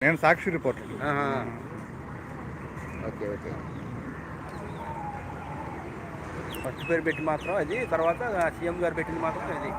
నేను Sakshi reporter. Okay okay. First పేరు పెట్టి మాత్రం అది తర్వాత సీఎం గారు పెట్టింది మాత్రం ఇది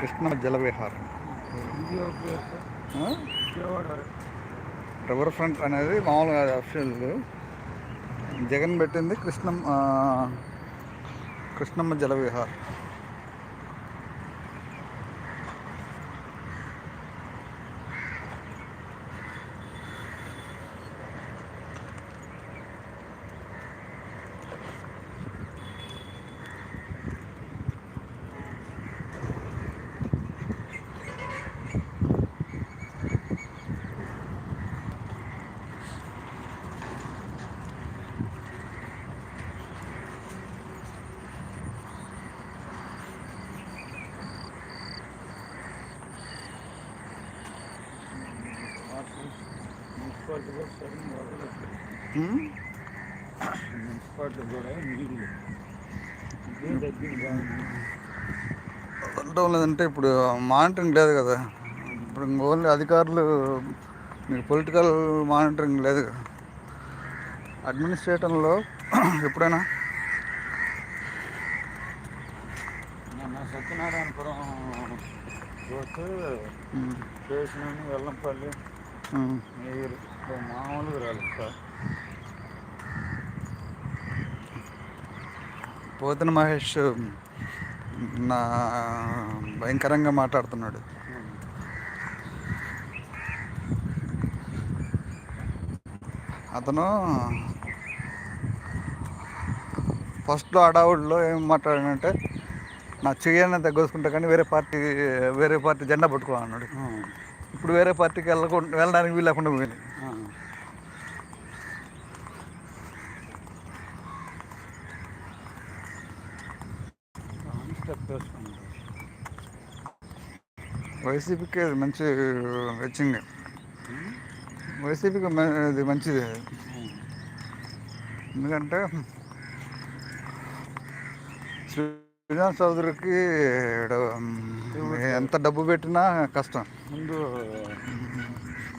కృష్ణ జలవిహార్. రివర్ ఫ్రంట్ అనేది మామూలుగా అఫీషియల్ జగన్ పెట్టింది కృష్ణం కృష్ణమ్మ జలవిహార్. వదలటం లేదంటే ఇప్పుడు మానిటరింగ్ లేదు కదా. ఇప్పుడు ఓన్లీ అధికారులు మీకు పొలిటికల్ మానిటరింగ్ లేదు కదా. అడ్మినిస్ట్రేషన్లో ఎప్పుడైనా? సత్యనారాయణపురం స్టేషన్ వెల్లంపల్లి మీరు మామూలుగా రాలేదు సార్. పోతన మహేష్ నా భయంకరంగా మాట్లాడుతున్నాడు. అతను ఫస్ట్లో అడావుడిలో ఏం మాట్లాడాడంటే నా చెయ్యని తగ్గొసుకుంటా కానీ వేరే పార్టీ వేరే పార్టీ జెండా పట్టుకోవాలన్నాడు. ఇప్పుడు వేరే పార్టీకి వెళ్ళకుండా వెళ్ళడానికి వీలు లేకుండా పోయింది. వైసీపీకి అది మంచి వెచ్చింగ్ వైసీపీకి ఇది మంచిది. ఎందుకంటే శ్రీనివాస్ చౌదరికి ఎంత డబ్బు పెట్టినా కష్టం. ముందు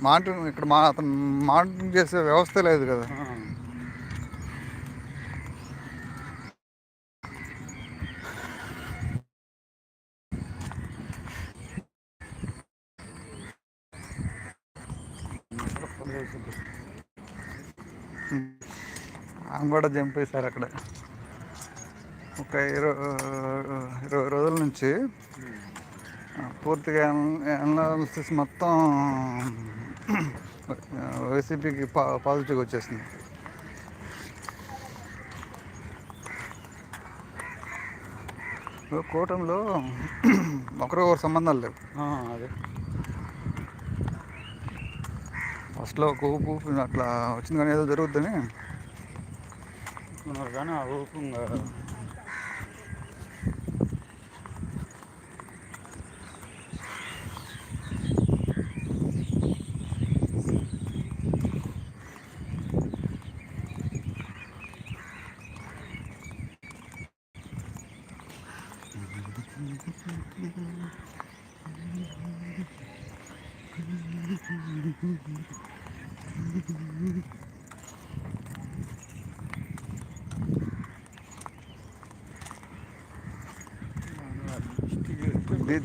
మానిటరింగ్ ఇక్కడ మా అతను మానిటరింగ్ చేసే వ్యవస్థ లేదు కదా ఆ, ఆమె కూడా చంపేశారు అక్కడ. ఒక ఇరవై ఇరవై రోజుల నుంచి పూర్తిగా అనాలిసిస్ మొత్తం వైసీపీకి పా పాజిటివ్ వచ్చేసింది. కూటమిలో ఒకరికొకరు సంబంధాలు లేవు. అదే. ఫస్ట్లో ఒక ఊపు అట్లా వచ్చింది కానీ ఏదో జరుగుద్దని. కానీ ఆ ఊపు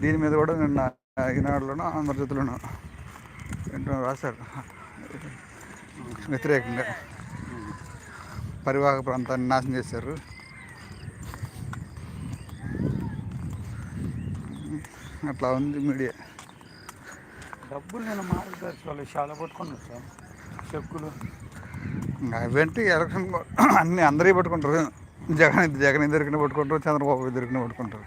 దీని మీద కూడా నిన్న ఈనాడులోనూ ఆంధ్రజ్యోతిలోనూ ఏంటో రాశారు. వ్యతిరేకంగా పరివాహక ప్రాంతాన్ని నాశనం చేశారు. అట్లా ఉంది మీడియా. డబ్బులు నేను మాట్లాడారు వాళ్ళు చాలా పట్టుకున్నారు సార్. చెక్కులు. అవేంటి ఎలక్షన్ అన్ని అందరి పట్టుకుంటారు. జగన్ జగన్ ఎదురుకునే పట్టుకుంటారు చంద్రబాబు ఎదురుకునే పట్టుకుంటారు.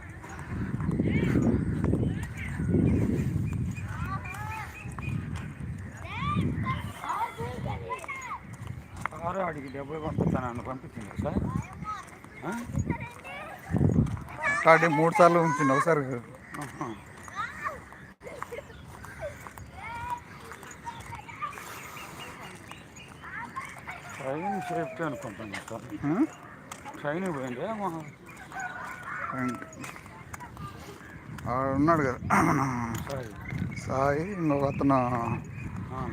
సార్ వాడికి డబ్బులు పంపిస్తాను పంపించింది సార్. మూడు సార్లు ఉంచింది ఒకసారి ట్రైన్ సేఫ్టీ అనుకుంటున్నాను సార్? ట్రైన్ పోయింది? ఉన్నాడు కదా. మన సాయి ఇంకొక అతను.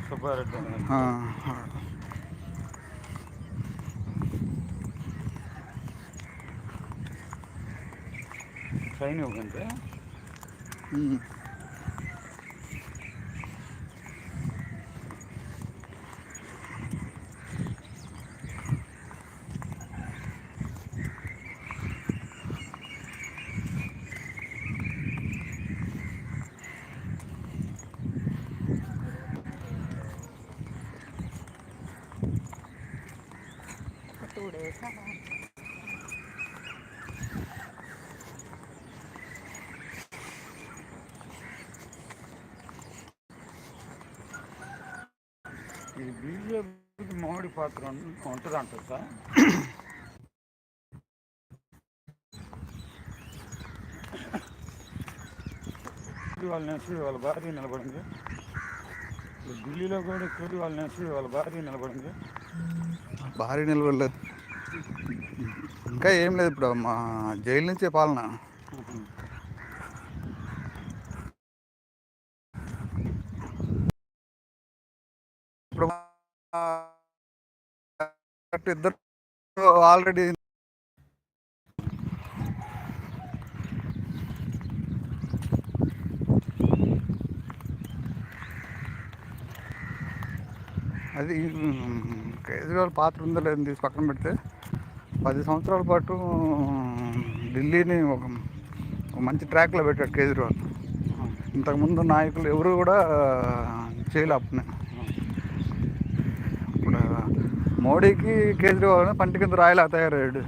సుబ్బారెడ్డి ట్రైన్ పోయింది? ఈ బీజేపీకి మోడీ పాత్ర ఉంటుంది అంటారు సార్? వాళ్ళ నేసి వాళ్ళ భార్య నిలబడింది. ఈ ఢిల్లీలో కూడా కూలి వాళ్ళ నేసి వాళ్ళ భార్య నిలబడింది. భారీ నిలబడలేదు. ఇంకా ఏం లేదు ఇప్పుడు మా జైలు నుంచే పాలన. ఇప్పుడు ఇద్దరు ఆల్రెడీ అది కేజ్రీవాల్ పాత్ర ఉందో లేదని తీసి పక్కన పెడితే. పది సంవత్సరాల పాటు ఢిల్లీని ఒక మంచి ట్రాక్లో పెట్టాడు కేజ్రీవాల్. ఇంతకుముందు నాయకులు ఎవరు కూడా చేయలే అప్పుడే. ఇప్పుడు మోడీకి కేజ్రీవాల్ పంటి కింద రాయలా తయారయ్యాడు.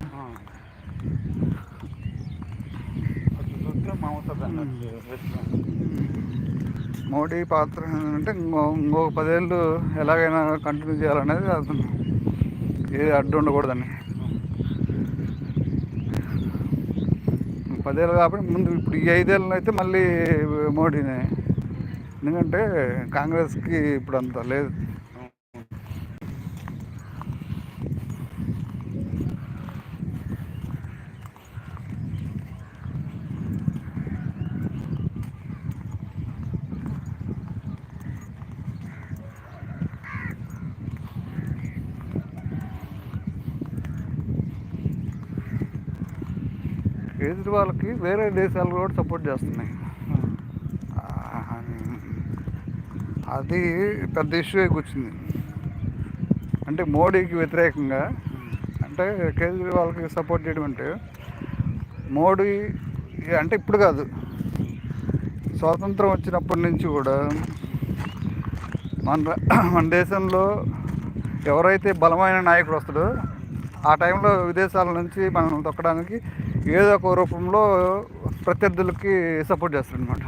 మోడీ పాత్ర అంటే ఇంకో ఇంకొక పదేళ్ళు ఎలాగైనా కంటిన్యూ చేయాలనేది అతను. ఏది అడ్డు ఉండకూడదని. పదేళ్ళు కాబట్టి ముందు ఇప్పుడు ఈ ఐదేళ్ళు అయితే మళ్ళీ మోడీనే. ఎందుకంటే కాంగ్రెస్కి ఇప్పుడు అంత లేదు. కేజ్రీవాల్కి వేరే దేశాలు కూడా సపోర్ట్ చేస్తున్నాయి. అది పెద్ద ఇష్యూ కూర్చుంది. అంటే మోడీకి వ్యతిరేకంగా అంటే కేజ్రీవాల్కి సపోర్ట్ చేయడం అంటే మోడీ అంటే ఇప్పుడు కాదు. స్వాతంత్రం వచ్చినప్పటి నుంచి కూడా మన మన దేశంలో ఎవరైతే బలమైన నాయకుడు వస్తాడో ఆ టైంలో విదేశాల నుంచి మనం తొక్కడానికి ఏదో ఒక రూపంలో ప్రత్యర్థులకి సపోర్ట్ చేస్తాడు అనమాట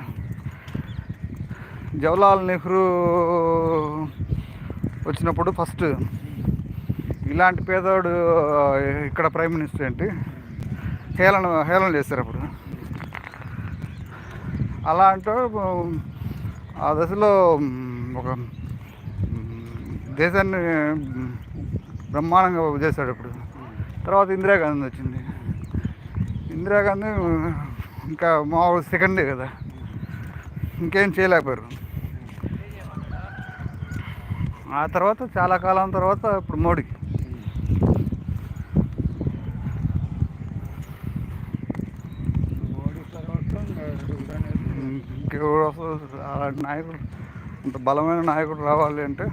జవహర్లాల్ నెహ్రూ వచ్చినప్పుడు ఫస్ట్ ఇలాంటి పేదవాడు ఇక్కడ ప్రైమ్ మినిస్టర్ ఏంటి? హేళన హేళన చేశారు అప్పుడు. అలా అంటే ఆ దశలో ఒక దేశాన్ని బ్రహ్మాండంగా చేశాడు ఇప్పుడు తర్వాత ఇందిరాగాంధీ వచ్చింది. ఇందిరాగాంధీ ఇంకా మామూలు సెకండే కదా. ఇంకేం చేయలేకపోయారు. ఆ తర్వాత చాలా కాలం తర్వాత ఇప్పుడు మోడీ ఇంకెవరు అలాంటి నాయకుడు అంత బలమైన నాయకుడు రావాలి అంటే?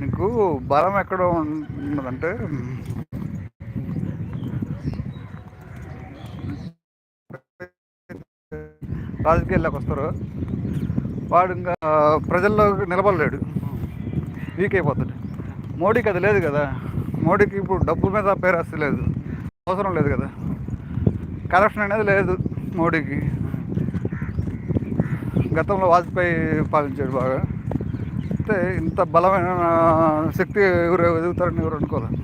నీకు బలం ఎక్కడ ఉన్నదంటే రాజకీయాల్లోకి వస్తారు. వాడు ఇంకా ప్రజల్లో నిలబడలేడు. వీక్ అయిపోతాడు. మోడీకి అది లేదు కదా. మోడీకి ఇప్పుడు డబ్బు మీద పేరాస్తి లేదు. అవసరం లేదు కదా. కరప్షన్ అనేది లేదు మోడీకి. గతంలో వాజ్పేయి పాలించాడు బాగా. అయితే ఇంత బలమైన శక్తి ఎవరు ఎదుగుతారని ఎవరు అనుకోలేదు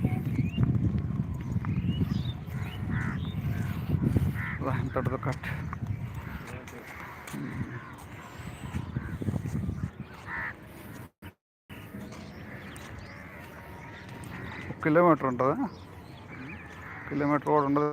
అలా ఇంతటితో కరెక్ట్ ఒక కిలోమీటర్ ఉంటుందా కిలోమీటర్ కూడా ఉండదు?